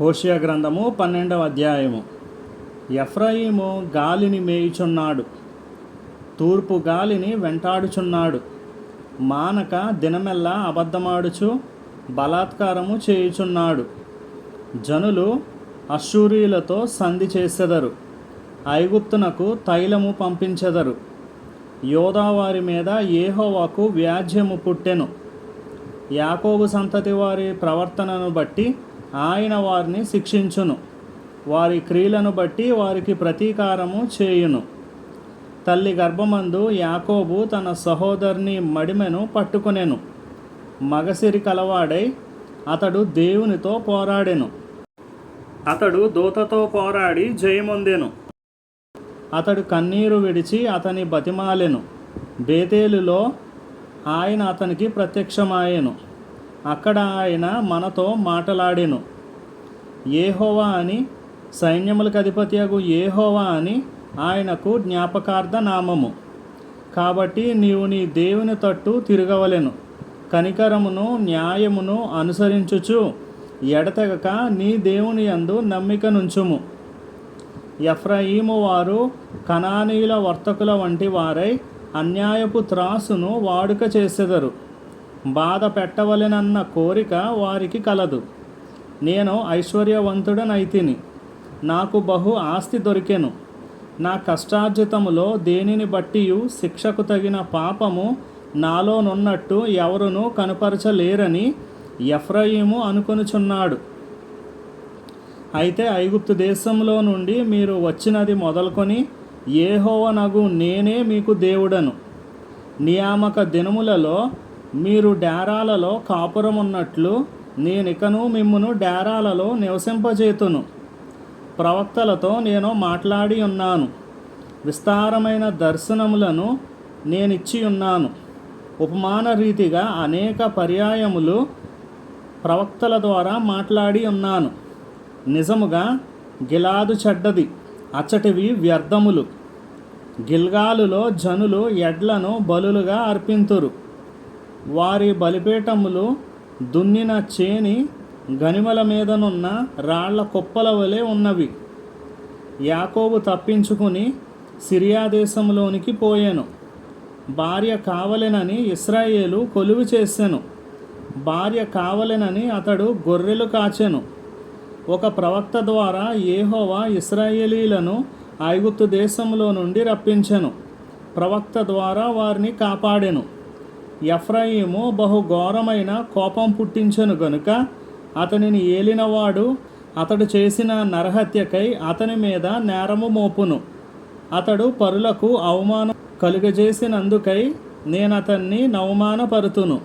హోషియా గ్రంథము పన్నెండవ అధ్యాయము. ఎఫ్రాయిము గాలిని మేయుచున్నాడు. తూర్పు గాలిని వెంటాడుచున్నాడు. మానక దినమెల్లా అబద్ధమాడుచు బలాత్కారము చేయుచున్నాడు. జనులు అశ్షూరీలతో సంధి చేసెదరు. ఐగుప్తునకు తైలము పంపించెదరు. యోదావారి మీద ఏహోవాకు వ్యాజ్యము పుట్టెను. యాకోబు సంతతి వారి ప్రవర్తనను బట్టి ఆయన వారిని శిక్షించును. వారి క్రియలను బట్టి వారికి ప్రతీకారము చేయును. తల్లి గర్భమందు యాకోబు తన సహోదరుని మడిమెను పట్టుకొనెను. మగసిరి కలవాడై అతడు దేవునితో పోరాడెను. అతడు దూతతో పోరాడి జయమొందెను. అతడు కన్నీరు విడిచి అతని బతిమాలెను. బేతేలులో ఆయన అతనికి ప్రత్యక్షమాయెను. అక్కడ ఆయన మనతో మాటలాడెను. ఏహోవా అని సైన్యములకు అధిపతియగు ఏహోవా అని ఆయనకు జ్ఞాపకార్థ నామము. కాబట్టి నీవు నీ దేవుని తట్టు తిరగవలెను. కనికరమును న్యాయమును అనుసరించుచు ఎడతెగక నీ దేవుని యందు నమ్మిక నుంచుము. ఎఫ్రయీము వారు కణానీయుల వర్తకుల వంటి వారై అన్యాయపు త్రాసును వాడుక చేసెదరు. బాధ పెట్టవలెనన్న కోరిక వారికి కలదు. నేను ఐశ్వర్యవంతుడనైతిని. నాకు బహు ఆస్తి దొరికెను. నా కష్టార్జితములో దేనిని బట్టి శిక్షకు తగిన పాపము నాలోనున్నట్టు ఎవరునూ కనుపరచలేరని ఎఫ్రయీము అనుకొనుచున్నాడు. అయితే ఐగుప్తు దేశంలో నుండి మీరు వచ్చినది మొదలుకొని ఏహోవనగు నేనే మీకు దేవుడను. నియామక దినములలో మీరు డేరాలలో కాపురమున్నట్లు నేనికను మిమ్మును డేరాలలో నివసింపజేతును. ప్రవక్తలతో నేను మాట్లాడి ఉన్నాను విస్తారమైన దర్శనములను నేనిచ్చి ఉన్నాను ఉపమాన రీతిగా అనేక పర్యాయములు ప్రవక్తల ద్వారా మాట్లాడి ఉన్నాను నిజముగా గిలాదు చెడ్డది అచ్చటివి వ్యర్థములు. గిల్గాలులో జనులు ఎడ్లను బలులుగా అర్పింతురు. వారి బలిపీఠములు దున్నిన చేని గనిమల మీదనున్న రాళ్ళ కుప్పల వలె ఉన్నవి. యాకోబు తప్పించుకుని సిరియా దేశంలోనికి పోయాను. భార్య కావలెనని ఇస్రాయేలు కొలువు చేసెను. భార్య కావలెనని అతడు గొర్రెలు కాచెను. ఒక ప్రవక్త ద్వారా ఏహోవా ఇస్రాయేలీలను ఐగుప్తు దేశంలో నుండి రప్పించెను. ప్రవక్త ద్వారా వారిని కాపాడెను. ఎఫ్రాయిము బహుఘోరమైన కోపం పుట్టించెను గనుక అతనిని ఏలినవాడు అతడు చేసిన నరహత్యకై అతని మీద నేరము మోపును. అతడు పరులకు అవమానం కలుగజేసినందుకై నేనతన్ని నవమానపరుతును.